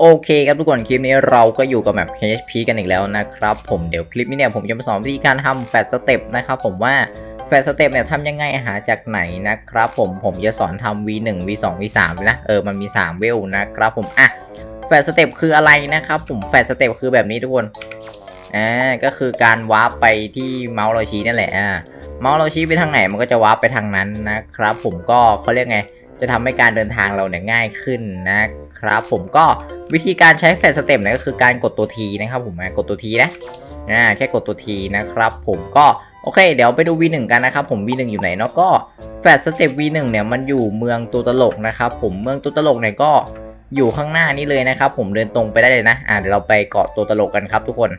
โอเคครับทุกคนคลิปนี้เราก็อยู่กับแบบ HP กันอีกแล้วนะครับผมเดี๋ยวคลิปนี้เนี่ยผมจะมาสอนวิธีการทำแฟลชสเต็ปนะครับผมว่าแฟลชสเต็ปเนี่ยทำยังไงหาจากไหนนะครับผมผมจะสอนทำ V1 V2 V3 นะเออมันมี 3 เวลนะครับผมอะแฟลชสเต็ปคืออะไรนะครับผมแฟลชสเต็ปคือแบบนี้ทุกคนอ่าก็คือการวาร์ปไปที่เมาส์เราชี้นั่นแหละอ่าเมาส์เราชี้ไปทางไหนมันก็จะวาร์ปไปทางนั้นนะครับผมก็เขาเรียกไง จะทำให้การเดินทางเราเนี่ยง่ายขึ้นนะครับ ผมก็วิธีการใช้แฟลชสเต็ปเนี่ยก็คือการกดตัวทีนะครับ ผมอะกดตัวทีนะอ่าแค่กดตัวทีนะครับ ผมก็โอเค เดี๋ยวไปดู V1 กันนะครับผม V1 อยู่ไหนเนาะก็แฟลชสเต็ป V1 เนี่ยมันอยู่เมืองตัวตลกนะครับผมเมืองตัวตลกเนี่ยก็อยู่ข้างหน้านี้เลยนะครับผมเดินตรงไปได้เลยนะอ่าเดี๋ยวเราไปเกาะตัวตลกกันครับทุกคน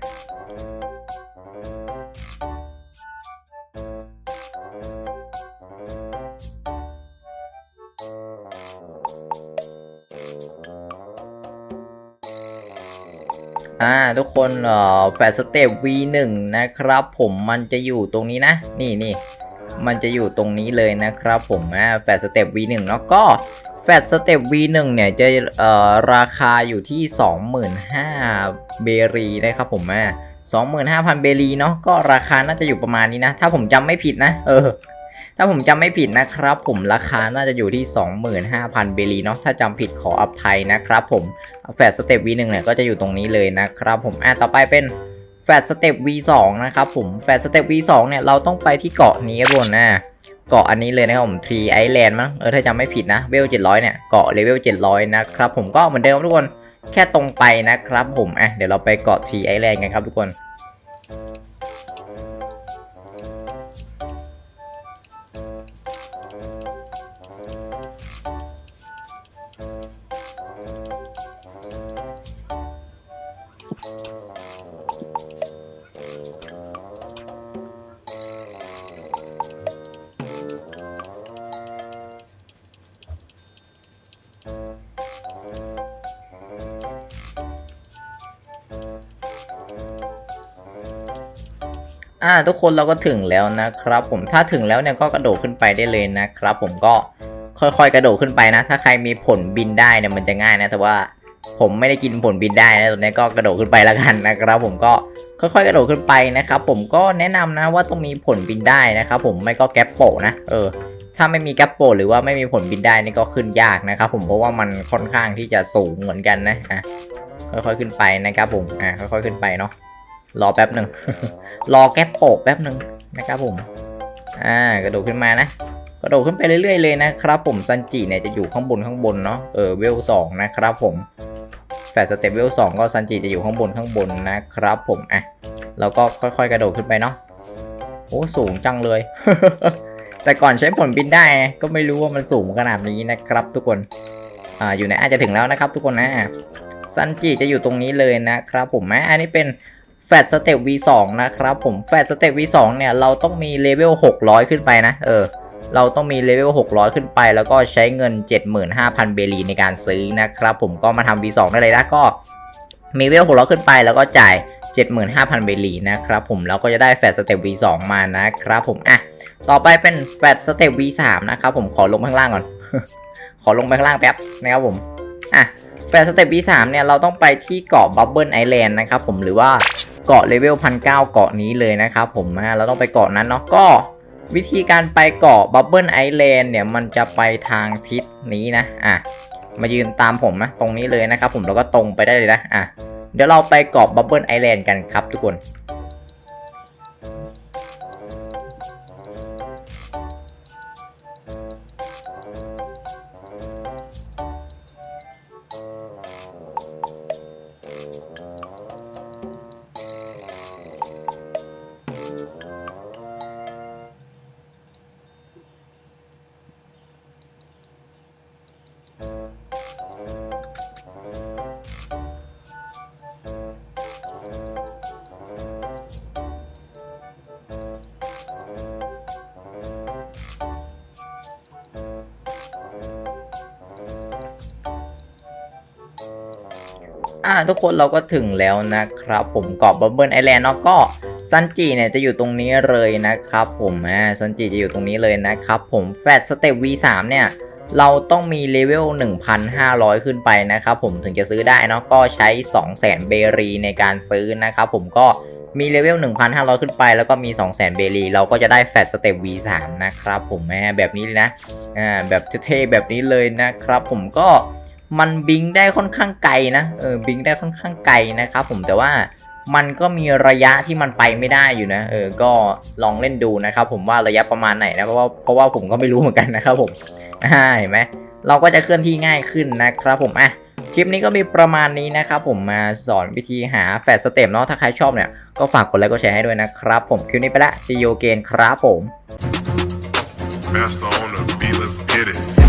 อ่าทุกคนเอ่อแฟลชสเต็ป V1 นะครับ ผมมันจะอยู่ตรงนี้นะ นี่นี่มันจะอยู่ตรงนี้เลยนะครับผมอ่าแฟลชสเต็ป V1 เนาะก็แฟลชสเต็ป V1 เนี่ยจะเอ่อราคาอยู่ที่ 25,000เบรีนะครับผมอ่า25,000 เบรีเนาะก็ราคาน่าจะอยู่ประมาณนี้นะ ถ้าผมจำไม่ผิดนะ เออ ถ้าผมจำไม่ผิดนะครับ ผมราคาน่าจะอยู่ที่ 25,000 เบรีเนาะถ้าจำผิดขออภัยนะครับผมแฟดสเต็ป V1 เนี่ยก็จะอยู่ตรงนี้เลยนะครับผมอะต่อไปเป็นแฟดสเต็ป V2 นะครับผมแฟดสเต็ป V2 เนี่ยเราต้องไปที่เกาะนี้ครับผมนะเกาะอันนี้เลยนะครับผม Tree Island มั้งเออถ้าจำไม่ผิดนะเวล700 เนี่ยเกาะเลเวล700 นะครับผมก็เหมือนเดิมทุกคนแค่ตรงไปนะครับผมอะเดี๋ยวเราไปเกาะ Tree Island กันครับทุกคน อ่าทุกคนเราก็ถึงแล้วนะครับ ผมถ้าถึงแล้วเนี่ยก็กระโดดขึ้นไปได้เลยนะครับ ผมก็ค่อยๆกระโดดขึ้นไปนะ ถ้าใครมีผลบินได้เนี่ยมันจะง่ายนะ แต่ว่าผมไม่ได้กินผลบินได้นะตรงนี้ก็กระโดดขึ้นไปล้วกันนะครับ ผมก็ค่อยๆกระโดดขึ้นไปนะครับ ผมก็แนะนำนะว่าต้องมีผลบินได้นะครับผมไม่ก็แก๊ปโปนะเออ ถ้าไม่มีแก๊ปโปหรือว่าไม่มีผลบินได้นี่ก็ขึ้นยากนะครับผมเพราะว่ามันค่อนข้างที่จะสูงเหมือนกันนะอะค่อยๆขึ้นไปนะครับผมอะค่อยๆขึ้นไปเนาะ รอแป๊บหนึ่ง รอแก๊ปโปะแป๊บหนึ่งนะครับผม อ่ากระโดดขึ้นมานะ กระโดดขึ้นไปเรื่อยๆเลยนะครับผมซันจิเนี่ยจะอยู่ข้างบนข้างบนเนาะ เออเวลสองนะครับผมแฟดสเต็ปเวลสองก็ซันจิจะอยู่ข้างบนข้างบนนะครับผม อะ เราก็ค่อยๆกระโดดขึ้นไปเนาะ โอ้สูงจังเลย แต่ก่อนใช้ผลบินได้ไงก็ไม่รู้ว่ามันสูงขนาดนี้นะครับ ทุกคน อ่าอยู่ไหนอาจจะถึงแล้วนะครับ ทุกคนนะซันจิจะอยู่ตรงนี้เลยนะครับผมนะอันนี้เป็น แฟดสเต็ป V2 นะครับผมแฟดสเต็ป V2 เนี่ยเราต้องมีเลเวล600 ขึ้นไปนะ เออ เราต้องมีเลเวล600 ขึ้นไป แล้วก็ใช้เงิน 75,000 เบรีในการซื้อนะครับผมก็มาทำ V2 ได้เลยนะก็มีเลเวล600 ขึ้นไปแล้วก็จ่าย 75,000 เบรีนะครับผมแล้วก็จะได้แฟดสเต็ป V2 มานะครับผมอะต่อไปเป็นแฟดสเต็ป V3 นะครับผมขอลงข้างล่างก่อน ขอลงไปข้างล่างแป๊บนะครับผมอะแฟร์สเต็ป B3 เนี่ยเราต้องไปที่เกาะบับเบิลไอแลนด์นะครับผมหรือว่า เกาะเลเวลพันเเกาะนี้เลยนะครับผมนะเราต้องไปเกาะนั้นเนาะก็วิธีการไปเกาะบับเบิลไอแลนด์เนี่ยมันจะไปทางทิศนี้นะอะมายืนตามผมนะตรงนี้เลยนะครับผมแล้วก็ตรงไปได้เลยนะอะเดี๋ยวเราไปเกาะบับเบิลไอแลนด์กันครับทุกคน อ่าทุกคนเราก็ถึงแล้วนะครับ ผมเกาะบับเบิลไอแลนด์เนาะก็ซันจิเนี่ยจะอยู่ตรงนี้เลยนะครับ ผมอ่าซันจิจะอยู่ตรงนี้เลยนะครับ ผมแฟดสเต็ป V3 เนี่ยเราต้องมีเลเวล 1,500 ขึ้นไปนะครับผมถึงจะซื้อได้เนาะก็ใช้ 200,000 เบรีในการซื้อนะครับผมก็มีเลเวล 1,500 ขึ้นไป แล้วก็มี 200,000 เบรีเราก็จะได้แฟตสเต็ป V3 นะครับผมแม่แบบนี้เลยนะอ่าแบบเท่ๆแบบนี้เลยนะครับผมก็ มันบิงได้ค่อนข้างไกลนะ เออบิงได้ค่อนข้างไกลนะครับผมแต่ว่ามันก็มีระยะที่มันไปไม่ได้อยู่นะ เออ ก็ลองเล่นดูนะครับผมว่าระยะประมาณไหนนะ เพราะว่าเพราะว่าผมก็ไม่รู้เหมือนกันนะครับผมเห็นไหมเราก็จะเคลื่อนที่ง่ายขึ้นนะครับผมอะคลิปนี้ก็มีประมาณนี้นะครับผมมาสอนวิธีหาแฟดสเต็ปเนาะถ้าใครชอบเนี่ย ก็ฝากกดไลค์กดแชร์ให้ด้วยนะครับผมคลิปนี้ไปละ see you again ครับผม Master on the beat, let's get it.